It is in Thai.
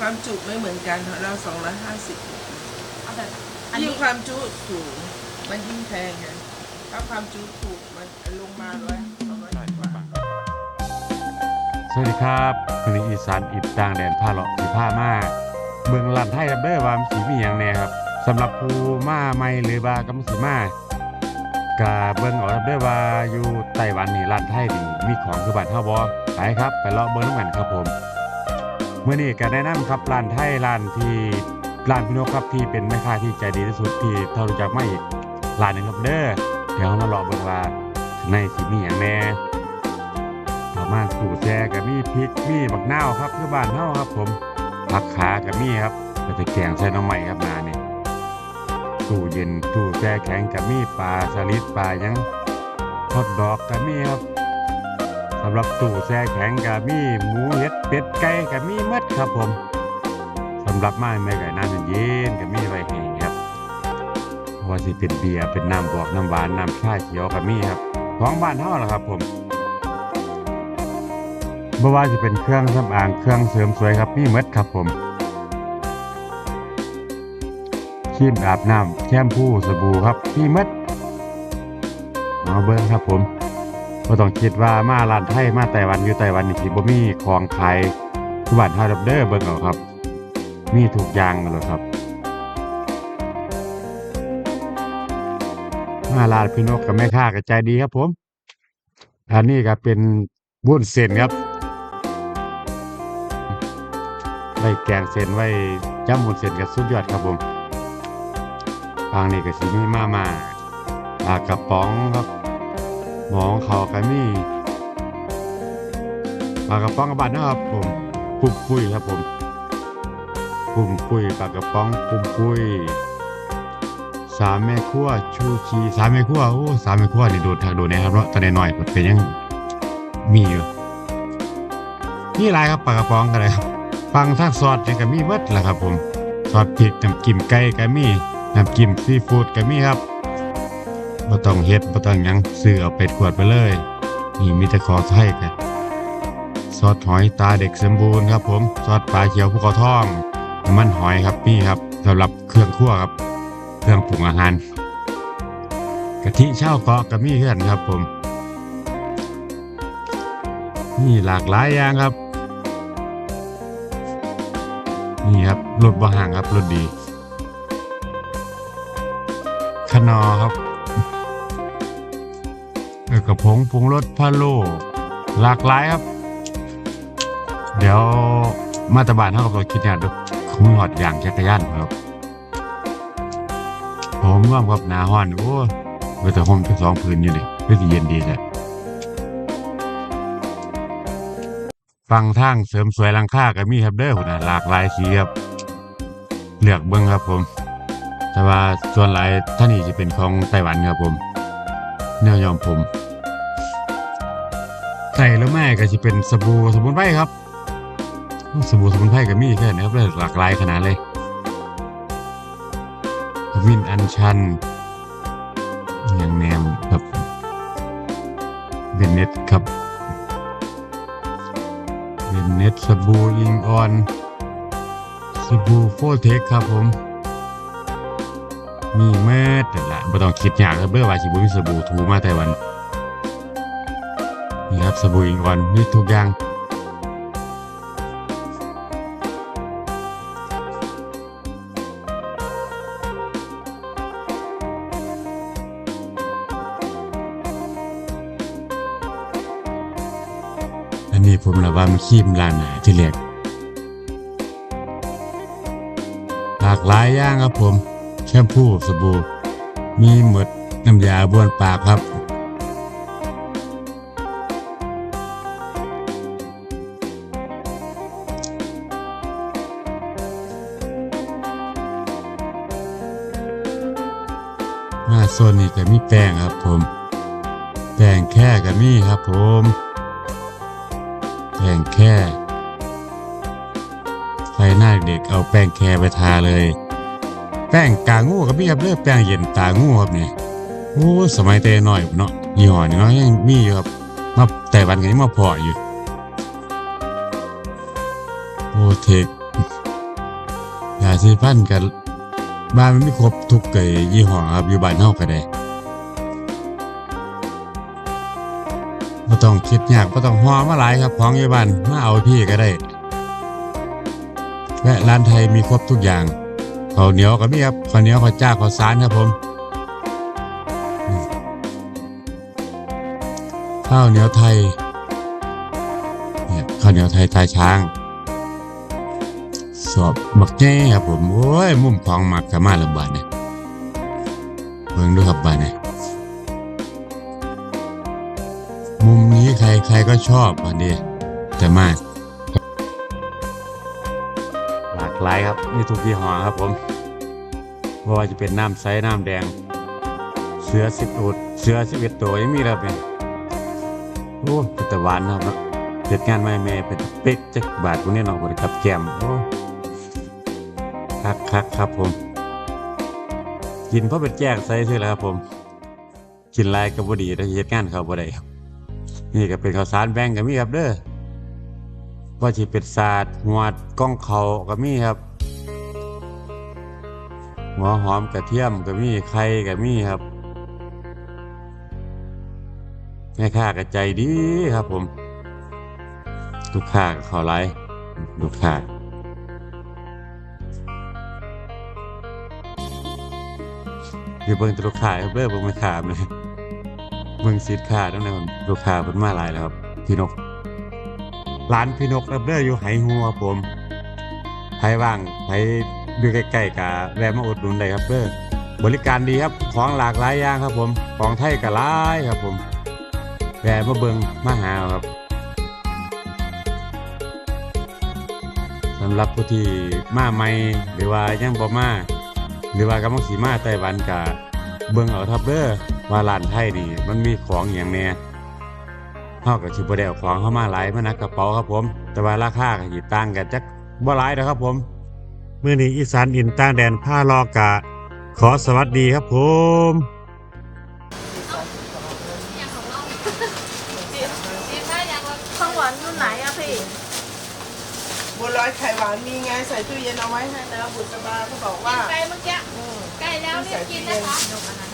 ความจุไม่เหมือนกันของเราสองร้อยห้าสิบเอาแต่อันยิ่นี้งความจุสูงมันยิ่งแพงไงถ้าความจุถูกมันลงมาร้อยสองร้อยกว่า สวัสดีครับวันนี้อีสานอิดต่างแดนผ้าเลาะสีผ้ามาเมืองลันไทยครับเด้อว่ามันสีมีอย่างแน่ครับสำหรับผู้มาใหม่หรือว่ากำลังสีมากะเบิ่งเอาครับเด้อว่าอยู่ไต้หวันนี่ลันไทยนี่มีของคือบ้านเฮาบ่ไปครับ ไปเลาะเบิ่งนำกันครับผม เมื้อนี้ก็แนะนำครับร้านไทยร้านที่ร้านพี่นกครับที่เป็นแม่ค้าที่ใจดีที่สุดที่เท่ารู้จักมาอีกร้านหนึงครับเด้อเดี๋ยวเรามาเลาะเบิ่งว่าในสิมีหยังแน่ประมาณสู่แจกับมีพริกมีบักนาวครับคือบ้านเฮาครับ ผมผักขากับมีครับก็จะแกงใส่น้ำใหม่ครับนาเนี่ยตู้เย็นตู้แช่แข็งกับมีปลาสลิดปลายังทอดดอกกับมีครับ สำหรับตู้แช่แข็งกับมีหมูเห็ดเป็ดไก่กับมีมัดครับผมสำหรับไมาไม่ไก่น้ำเย็นกับมีไว้ให้ครับว่าสิเป็นเบียร์เป็นน้ำบวกน้ำหวานน้ำชาเขียวกับมีครับของบ้านเฮาล่ะครับผมบ่ว่าจะเป็นเครื่องสำอางเครื่องเสริมสวยครับมีหมดครับผมครีมอาบน้ำแชมพูสบู่ครับมีหมดเอาเบิ้งครับผม บ่ต้องคิดว่ามาร้านไทยมาไต้หวันอยู่ไต้หวันนี่สิบ่มีของขายทุกบ้านเฮาเด้อเบิ่งเอาครับ มีทุกอย่างเลยครับ มาร้านพี่นกกับแม่ค้าก็ใจดีครับผม อันนี้ก็เป็นวุ้นเส้นครับไว้แกงเส้นไว้จ้ำบุญเส้นกับสุดยอดครับผมทางนี้ก็สิมีมามาปลากระป๋องครับ หมองเขาวกันมีปลากระป๋องกระบาดนะครับผมปุ่มปุ้ยครับผมปุ่มปุ้ยปลากระป๋องปุ่มปุ้ยสามแม่ครัวชูชีสามแม่ครัวโอ้สามแม่ครัวนี่โดดทางโดดนะครับเนาะตอนน้อยๆเป็นยังมีอยู่นี่ลายครับปลากระป๋องกันเลยครับฟังทางซอสนี่ก็มีหมดแหละครับผมซอสพริกน้ำจิ้มไก่ก็มีน้ำจิ้มซีฟู้ดก็มีครับ บ่ต้องเฮ็ดบ่ต้องหยังซื้อเอาไปขวดไปเลย นี่มีแต่ขอไทยกันซอสหอยตาเด็กสมบูรณ์ครับผมซอสปลาเขียวภูเขาทองน้ำมันหอยครับนี่ครับสำหรับเครื่องคั่วครับ เครื่องปรุงอาหารกะทิเช่าเกาะก็มีเพื่อนครับผม นี่หลากหลายอย่างครับ นี่ครับรถบ่ห่างครับรถดีขนอครับ ระพงปรุงรสพะโล้หลากหลายครับ เดี๋ยวมาตรบานเท่ากับรถคิดงานดูขมหอดอย่างจักรยานครับผมง่วงครับหนาห้อนโอ้เวแต่ห่มทั้งสองพื้นอยู่นี่เพื่อสิเย็นดีเลยฟังทางเสริมสวยลังค่าก็มีครับเด้อพุ่นน่ะหลากหลายสีครับเลือกเบิ่งครับผม แต่ว่าส่วนหลายท่านี้จะเป็นของไต้หวันครับผม แนวยอมผม ใส่แล้วแม่ก็จะเป็นสบู่สมุนไพรครับ สบู่สมุนไพรก็มีแค่นี้ครับเลยหลากหลายขนาดเลยขมิ้นอัญชันอย่างแนมครับเบนเน็ตครับเบนเน็ตสบู่อิงออนสบู่โฟเทคครับผมมีเม็ดแต่ละไม่ต้องคิดยากครับเบื่อว่าสิบุมีสบู่ถูมาแต่วัน นี่ครับสบู่อิงออนมีทุกอย่างอันนี้ผมละว่ามันคีมลานหนาที่เรียกหลากหลายอย่างครับผม แชมพูสบู่มีหมดน้ำยาบ้วนปากครับ หน้าโซนนี้ก็มีแป้งครับผม แป้งแค่ก็มีครับผม แป้งแค่ใครหน้าเด็กเอาแป้งแคร์ไปทาเลย แป้งกางูกับมีครับเลือแป้งเย็นตางูครับนี่โอ้สมัยเตหน่อยเนาะยี่ห้อนี้เนาะยังมีอยู่ครับมาแต่วันกันยังมาพออยู่โอเทคาสีฟันกัน บ้านมันไม่ครบทุกไก่ยี่ห้อครับอยู่บ้านเฮาก็ได้บ่ต้องคิดยากบ่ต้องห่อมาหลายครับของอยู่บ้านมาเอาพี่ก็ได้ และร้านไทยมีครบทุกอย่างข้าวเหนียวก็มีครับข้าวเหนียวข้าวจ้าข้าวสารครับผมอืมข้าวเหนียวไทยเนี่ยข้าวเหนียวไทยตาช้าง สอบบักแง่ครับผม โอ้ย มุมของมักกะมาและบาดเนี่ยเบิ่งดูครับบาดเนี่ยมุมนี้ใครใครก็ชอบบาดนี้แต่มาก หลากหลายครับมีทุกยี่ห้อครับผมบ่ว่าจะเป็นน้ำใสน้ำแดง เสือสิบอุดเสือสิบเอ็ดตัวยังมีแล้วเป็นโอ้เป็นตะหวานนะครับเนาะเสร็จงานไม่แม่เป็นเป๊กจักบาทพวกนี้เนาะบริกับแกมโอ้ ครับครับครับผม กินเพราะเป็นแจ้งใส่ซื่อแล้วครับผม กินลายก็บ่ดีแต่เฮ็ดงานเขาบ่ได้ครับ นี่ก็เป็นข้าวสารแบ่งก็มีครับเด้อว่าสิเป็นศาสตร์หวดก้องเขาก็มีครับ หัวหอมกระเทียมก็มีไข่ก็มีครับแม่ค้าก็ใจดีครับผม ลูกค้าก็เขาหลายลูกค้า อยู่เบิ่งแต่ลูกค้าครับเด้อเบิ่งไม่ขาดเลยเบิ่งสินค้าตั้งแต่ลูกค้าเพิ่นมาหลายแล้วครับ พี่นก ร้านพี่นกครับเด้ออยู่ไหหัวครับผมใครว่างใครอยู่ใกล้ๆกะแวะมาอุดหนุนได้ครับเด้อบริการดีครับของหลากหลายอย่างครับ ผม ของไทยก็หลายครับ ผมแวะมาเบิ่งมาหาเอาครับสำหรับผู้ที่มาใหม่หรือว่ายังบ่มา หรือว่ากำลังสีมาไต้หวันกะเบิ่งเอาทับเด้อว่าร้านไทยนี่มันมีของอย่างแน่เฮาก็สิบ่ได้เอาของเข้ามาหลายมานักกระเป๋าครับผม แต่ว่าราคาก็สิต่างกันจักบ่หลายนะครับผมมื้อนี้อีสานอินต่างแดนผ้ารอกะ ขอสวัสดีครับผมข้างหวานรุ่นไหนอะพี่บัวลอยไข่หวานมีไงใส่ตู้เย็นเอาไว้ให้แล้วบุษบาเขาบอกว่า กี้ อืม ใกล้แล้วรีบกินนะคะ นกอะไร